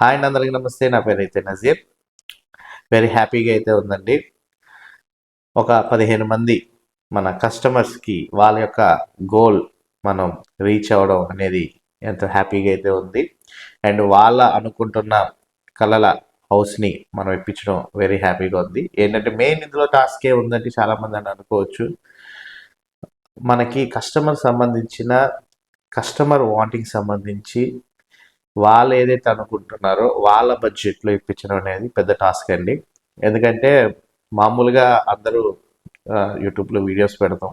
Hi అండి అందరికీ నమస్తే. నా పేరు అయితే నజీర్. వెరీ హ్యాపీగా అయితే ఉందండి. ఒక పదిహేను మంది మన కస్టమర్స్కి వాళ్ళ యొక్క గోల్ మనం రీచ్ అవ్వడం అనేది ఎంతో హ్యాపీగా అయితే ఉంది. అండ్ వాళ్ళ అనుకుంటున్న కళల హౌస్ని మనం ఇప్పించడం వెరీ హ్యాపీగా ఉంది. ఏంటంటే మెయిన్ ఇందులో టాస్కే ఉందంటే చాలామంది అని అనుకోవచ్చు. మనకి కస్టమర్ సంబంధించిన కస్టమర్ వాంటింగ్ సంబంధించి వాళ్ళు ఏదైతే అనుకుంటున్నారో వాళ్ళ బడ్జెట్లో ఇప్పించడం అనేది పెద్ద టాస్క్ అండి. ఎందుకంటే మామూలుగా అందరూ యూట్యూబ్లో వీడియోస్ పెడతాం.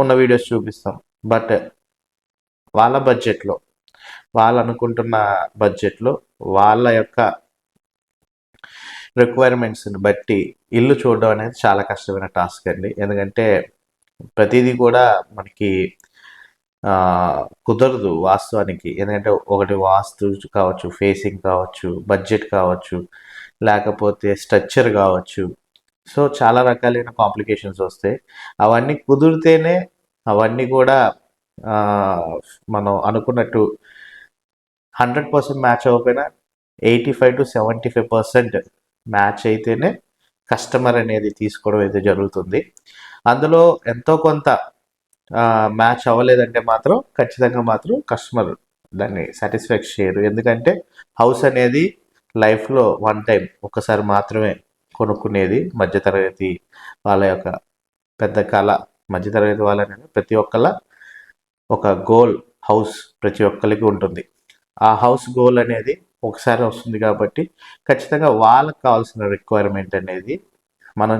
ఉన్న వీడియోస్ చూపిస్తాం. బట్ వాళ్ళ బడ్జెట్లో వాళ్ళు అనుకుంటున్న బడ్జెట్లో వాళ్ళ యొక్క రిక్వైర్మెంట్స్ని బట్టి ఇల్లు చూడడం అనేది చాలా కష్టమైన టాస్క్ అండి. ఎందుకంటే ప్రతిదీ కూడా మనకి కుదరదు వాస్తవానికి. ఎందుకంటే ఒకటి వాస్తు కావచ్చు ఫేసింగ్ కావచ్చు బడ్జెట్ కావచ్చు లేకపోతే స్ట్రక్చర్ కావచ్చు. సో చాలా రకాలైన కాంప్లికేషన్స్ వస్తాయి. అవన్నీ కుదిరితేనే అవన్నీ కూడా మనం అనుకున్నట్టు హండ్రెడ్ పర్సెంట్ మ్యాచ్ అవ్వకపోయినా eighty five to seventy five percent match అయితేనే కస్టమర్ అనేది తీసుకోవడం అయితే జరుగుతుంది. అందులో ఎంతో కొంత మ్యాచ్ అవ్వలేదంటే మాత్రం ఖచ్చితంగా మాత్రం కస్టమర్ దాన్ని సాటిస్ఫాక్ట్ చేయరు. ఎందుకంటే హౌస్ అనేది లైఫ్లో వన్ టైం ఒకసారి మాత్రమే కొనుక్కునేది మధ్యతరగతి వాళ్ళ యొక్క పెద్ద కళ మధ్యతరగతి వాళ్ళని ప్రతి ఒక్కళ్ళ ఒక గోల్ హౌస్ ప్రతి ఒక్కరికి ఉంటుంది. ఆ హౌస్ గోల్ అనేది ఒకసారి వస్తుంది కాబట్టి ఖచ్చితంగా వాళ్ళకి కావాల్సిన రిక్వైర్మెంట్ అనేది మనం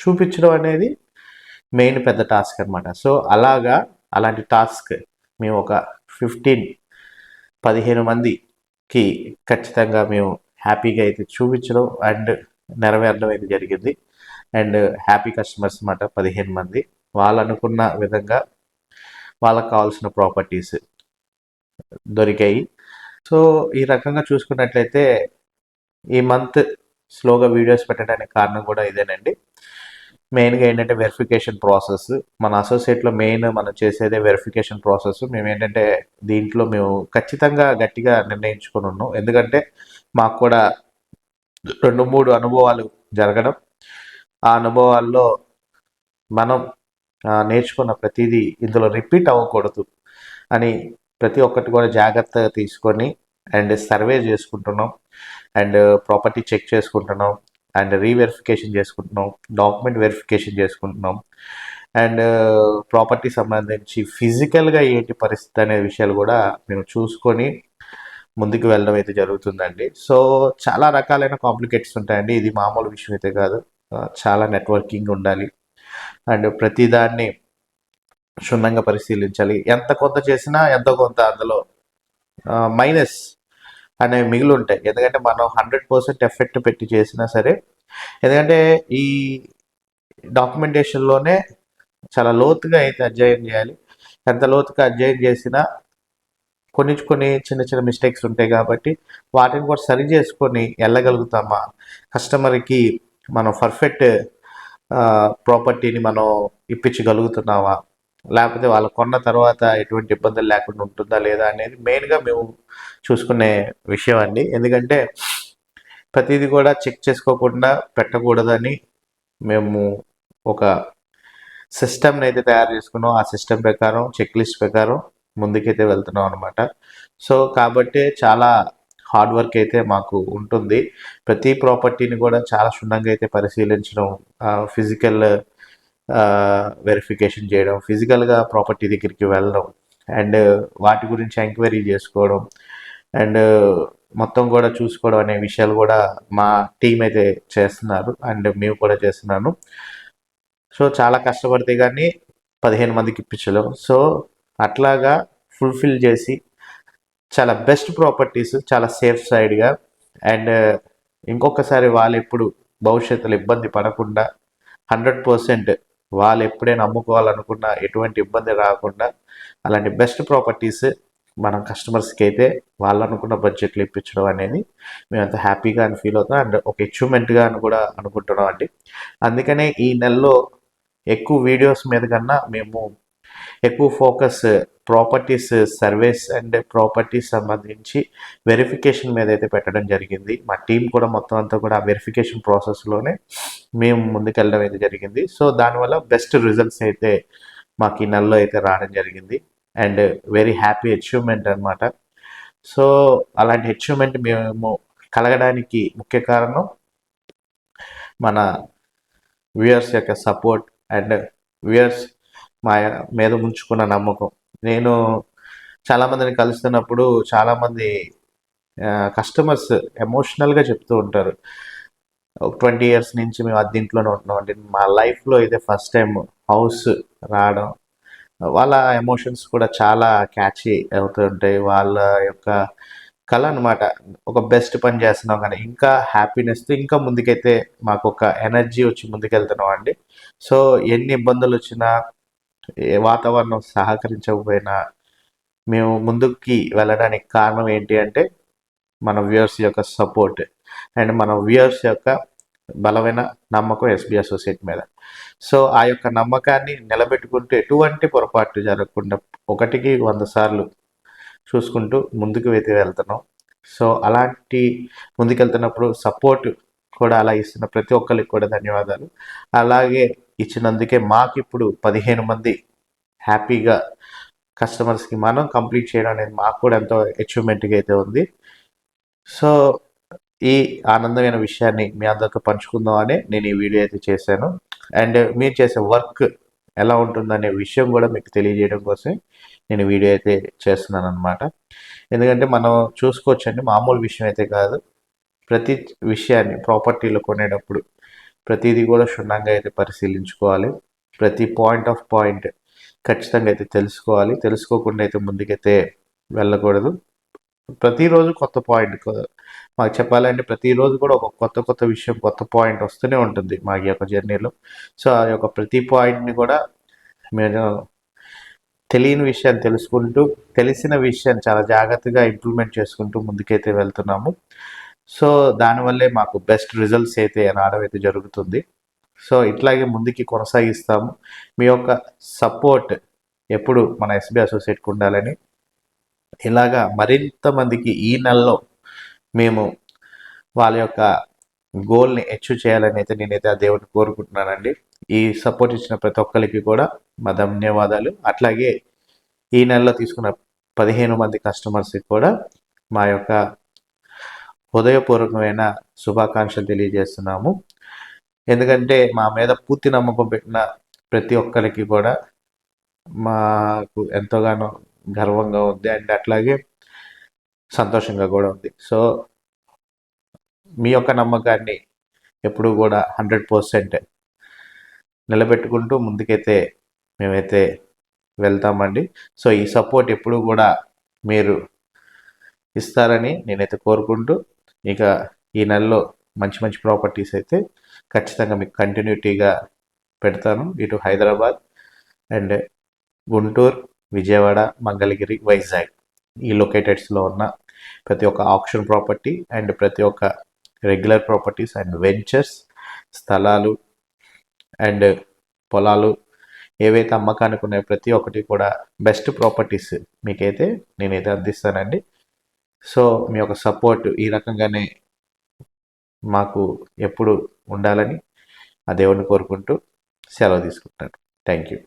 చూపించడం అనేది మెయిన్ పెద్ద టాస్క్ అనమాట సో అలాగా అలాంటి టాస్క్ మేము ఒక ఫిఫ్టీన్ పదిహేను మందికి ఖచ్చితంగా మేము హ్యాపీగా అయితే చూపించడం అండ్ నెరవేరడం అయితే జరిగింది. అండ్ హ్యాపీ కస్టమర్స్ అన్నమాట పదిహేను మంది. వాళ్ళు అనుకున్న విధంగా వాళ్ళకి కావాల్సిన ప్రాపర్టీస్ దొరికాయి. సో ఈ రకంగా చూసుకున్నట్లయితే ఈ మంత్ స్లోగా వీడియోస్ పెట్టడానికి కారణం కూడా ఇదేనండి. మెయిన్గా ఏంటంటే వెరిఫికేషన్ ప్రాసెస్ మన అసోసియేట్లో మెయిన్ మనం చేసేదే వెరిఫికేషన్ ప్రాసెస్ మేము ఏంటంటే దీంట్లో మేము ఖచ్చితంగా గట్టిగా నిర్ణయించుకుని ఉన్నాం. ఎందుకంటే మాకు కూడా రెండు మూడు అనుభవాలు జరగడం. ఆ అనుభవాల్లో మనం నేర్చుకున్న ప్రతిదీ ఇందులో రిపీట్ అవ్వకూడదు అని ప్రతి ఒక్కటి కూడా జాగ్రత్తగా తీసుకొని అండ్ సర్వే చేసుకుంటున్నాం. అండ్ ప్రాపర్టీ చెక్ చేసుకుంటున్నాం. అండ్ రీవెరిఫికేషన్ చేసుకుంటున్నాం డాక్యుమెంట్ వెరిఫికేషన్ చేసుకుంటున్నాం. అండ్ ప్రాపర్టీ సంబంధించి ఫిజికల్గా ఏంటి పరిస్థితి అనే విషయాలు కూడా మేము చూసుకొని ముందుకు వెళ్ళడం అయితే జరుగుతుందండి. సో చాలా రకాలైన కాంప్లికేట్స్ ఉంటాయండి. ఇది మామూలు విషయం అయితే కాదు. చాలా నెట్వర్కింగ్ ఉండాలి. అండ్ ప్రతిదాన్ని క్షుణ్ణంగా పరిశీలించాలి. ఎంత కొంత చేసినా ఎంత కొంత అందులో మైనస్ అనేవి మిగిలి ఉంటాయి ఎందుకంటే మనం హండ్రెడ్ పర్సెంట్ ఎఫెక్ట్ పెట్టి చేసినా సరే ఎందుకంటే ఈ డాక్యుమెంటేషన్లోనే చాలా లోతుగా అయితే అధ్యయనం చేయాలి. ఎంత లోతుగా అధ్యయనం చేసినా కొన్ని కొన్ని చిన్న చిన్న మిస్టేక్స్ ఉంటాయి కాబట్టి వాటిని కూడా సరి చేసుకొని వెళ్ళగలుగుతామా? కస్టమర్కి మనం పర్ఫెక్ట్ ప్రాపర్టీని మనం ఇప్పించగలుగుతున్నామా? లేకపోతే వాళ్ళు కొన్న తర్వాత ఎటువంటి ఇబ్బందులు లేకుండా ఉంటుందా లేదా అనేది మెయిన్గా మేము చూసుకునే విషయం అండి. ఎందుకంటే ప్రతిదీ కూడా చెక్ చేసుకోకుండా పెట్టకూడదని మేము ఒక సిస్టమ్ని అయితే తయారు చేసుకున్నాం. ఆ సిస్టమ్ ప్రకారం చెక్ లిస్ట్ ప్రకారం ముందుకైతే వెళ్తున్నాం అనమాట సో కాబట్టి చాలా హార్డ్ వర్క్ అయితే మాకు ఉంటుంది. ప్రతి ప్రాపర్టీని కూడా చాలా క్షుణ్ణంగా అయితే పరిశీలించడం ఫిజికల్ వెరిఫికేషన్ చేయడం ఫిజికల్గా ప్రాపర్టీ దగ్గరికి వెళ్ళడం అండ్ వాటి గురించి ఎంక్వైరీ చేసుకోవడం అండ్ మొత్తం కూడా చూసుకోవడం అనే విషయాలు కూడా మా టీం అయితే చేస్తున్నారు అండ్ మేము కూడా చేస్తున్నాను. సో చాలా కష్టపడితే కానీ పదిహేను మందికి ఇప్పించలేం. సో అట్లాగా ఫుల్ఫిల్ చేసి చాలా బెస్ట్ ప్రాపర్టీస్ చాలా సేఫ్ సైడ్గా అండ్ ఇంకొకసారి వాళ్ళు ఎప్పుడు భవిష్యత్తులో ఇబ్బంది పడకుండా హండ్రెడ్ పర్సెంట్ వాళ్ళు ఎప్పుడైనా అమ్ముకోవాలనుకున్నా ఎటువంటి ఇబ్బంది రాకుండా అలాంటి బెస్ట్ ప్రాపర్టీస్ మనం కస్టమర్స్కి అయితే వాళ్ళు అనుకున్న బడ్జెట్లో ఇప్పించడం అనేది మేమంత హ్యాపీగా అని ఫీల్ అవుతాం. అండ్ ఒక అచీవ్మెంట్గా అని కూడా అనుకుంటున్నాం అండి. అందుకనే ఈ నెలలో ఎక్కువ వీడియోస్ మీద కన్నా మేము ఎక్కువ focus properties service and properties సంబంధించి వెరిఫికేషన్ మీద అయితే పెట్టడం జరిగింది. మా టీం కూడా మొత్తం అంతా కూడా ఆ వెరిఫికేషన్ ప్రాసెస్లోనే మేము ముందుకెళ్ళడం అయితే జరిగింది. సో దానివల్ల బెస్ట్ రిజల్ట్స్ అయితే మాకు ఈ నెలలో అయితే రావడం జరిగింది. అండ్ వెరీ హ్యాపీ అచీవ్మెంట్ అనమాట సో అలాంటి అచీవ్మెంట్ మేము కలగడానికి ముఖ్య కారణం మన వ్యూయర్స్ యొక్క సపోర్ట్ అండ్ వ్యూయర్స్ మా మీద ఉంచుకున్న నమ్మకం. నేను చాలామందిని కలుస్తున్నప్పుడు చాలామంది కస్టమర్స్ ఎమోషనల్గా చెప్తూ ఉంటారు. ట్వంటీ ఇయర్స్ నుంచి మేము అద్దీంట్లోనే ఉంటున్నాం. అంటే మా లైఫ్లో ఇదే ఫస్ట్ టైం హౌస్ రావడం. వాళ్ళ ఎమోషన్స్ కూడా చాలా క్యాచీ అవుతుంటాయి వాళ్ళ యొక్క కళ అనమాట ఒక బెస్ట్ పని చేస్తున్నాం కానీ ఇంకా హ్యాపీనెస్తో ఇంకా ముందుకైతే మాకు ఒక ఎనర్జీ వచ్చి ముందుకెళ్తున్నాం అండి. సో ఎన్ని ఇబ్బందులు వచ్చినా ఏ వాతావరణం సహకరించకపోయినా మేము ముందుకి వెళ్ళడానికి కారణం ఏంటి అంటే మన వ్యూయర్స్ యొక్క సపోర్ట్ అండ్ మన వ్యూయర్స్ యొక్క బలమైన నమ్మకం ఎస్బీ అసోసియేట్ మీద. సో ఆ యొక్క నమ్మకాన్ని నిలబెట్టుకుంటూ ఎటువంటి పొరపాటు జరగకుండా ఒకటికి వంద సార్లు చూసుకుంటూ ముందుకు అయితే వెళ్తున్నాం. సో అలాంటి ముందుకెళ్తున్నప్పుడు సపోర్ట్ కూడా అలా ఇస్తున్న ప్రతి ఒక్కరికి కూడా ధన్యవాదాలు. అలాగే ఇచ్చినందుకే మాకు ఇప్పుడు పదిహేను మంది హ్యాపీగా కస్టమర్స్కి మనం కంప్లీట్ చేయడం అనేది మాకు కూడా ఎంతో అచీవ్మెంట్గా అయితే ఉంది. సో ఈ ఆనందమైన విషయాన్ని మీ అందరితో పంచుకుందాం అని నేను ఈ వీడియో అయితే చేశాను. అండ్ మీరు చేసే వర్క్ ఎలా ఉంటుందనే విషయం కూడా మీకు తెలియజేయడం కోసం నేను వీడియో అయితే చేస్తున్నాను అనమాట ఎందుకంటే మనం చూసుకోవచ్చండి మామూలు విషయం అయితే కాదు. ప్రతి విషయాన్ని ప్రాపర్టీలో కొనేటప్పుడు ప్రతిదీ కూడా క్షుణ్ణంగా అయితే పరిశీలించుకోవాలి. ప్రతి పాయింట్ ఆఫ్ పాయింట్ ఖచ్చితంగా అయితే తెలుసుకోవాలి. తెలుసుకోకుండా అయితే ముందుకైతే వెళ్ళకూడదు. ప్రతిరోజు కొత్త పాయింట్ మాకు చెప్పాలంటే ప్రతిరోజు కూడా ఒక కొత్త కొత్త విషయం కొత్త పాయింట్ వస్తూనే ఉంటుంది మా యొక్క జర్నీలో. సో ఆ యొక్క ప్రతి పాయింట్ని కూడా మేము తెలియని విషయాన్ని తెలుసుకుంటూ తెలిసిన విషయాన్ని చాలా జాగ్రత్తగా ఇంప్లిమెంట్ చేసుకుంటూ ముందుకైతే వెళ్తున్నాము. సో దానివల్లే మాకు బెస్ట్ రిజల్ట్స్ అయితే రావడం అయితే జరుగుతుంది. సో ఇట్లాగే ముందుకి కొనసాగిస్తాము. మీ యొక్క సపోర్ట్ ఎప్పుడు మన ఎస్బీ అసోసియేట్కి ఉండాలని. ఇలాగా మరింత మందికి ఈ నెలలో మేము వాళ్ళ యొక్క గోల్ని అచీవ్ చేయాలని అయితే నేనైతే ఆ దేవుడిని కోరుకుంటున్నానండి. ఈ సపోర్ట్ ఇచ్చిన ప్రతి ఒక్కరికి కూడా మా ధన్యవాదాలు. అట్లాగే ఈ నెలలో తీసుకున్న పదిహేను మంది కస్టమర్స్కి కూడా మా యొక్క హృదయపూర్వకమైన శుభాకాంక్షలు తెలియజేస్తున్నాము. ఎందుకంటే మా మీద పూర్తి నమ్మకం పెట్టిన ప్రతి ఒక్కరికి కూడా మాకు ఎంతోగానో గర్వంగా ఉంది అండ్ అట్లాగే సంతోషంగా కూడా ఉంది. సో మీ యొక్క నమ్మకాన్ని ఎప్పుడూ కూడా హండ్రెడ్ పర్సెంట్ నిలబెట్టుకుంటూ ముందుకైతే మేమైతే వెళ్తామండి. సో ఈ సపోర్ట్ ఎప్పుడు కూడా మీరు ఇస్తారని నేనైతే కోరుకుంటూ ఇక ఈ నెలలో మంచి మంచి ప్రాపర్టీస్ అయితే ఖచ్చితంగా మీకు కంటిన్యూటీగా పెడతాను. ఇటు హైదరాబాద్ అండ్ గుంటూరు విజయవాడ మంగళగిరి వైజాగ్ ఈ లొకేటెడ్స్లో ఉన్న ప్రతి ఒక్క ఆప్షన్ ప్రాపర్టీ అండ్ ప్రతి ఒక్క రెగ్యులర్ ప్రాపర్టీస్ అండ్ వెంచర్స్ స్థలాలు అండ్ పొలాలు ఏవైతే అమ్మకానికి ఉన్నాయో ప్రతి ఒక్కటి కూడా బెస్ట్ ప్రాపర్టీస్ మీకైతే నేనైతే అందిస్తానండి. సో మీ యొక్క సపోర్ట్ ఈ రకంగానే మాకు ఎప్పుడు ఉండాలని ఆ దేవుడిని కోరుకుంటూ సెలవు తీసుకుంటాను థ్యాంక్ యూ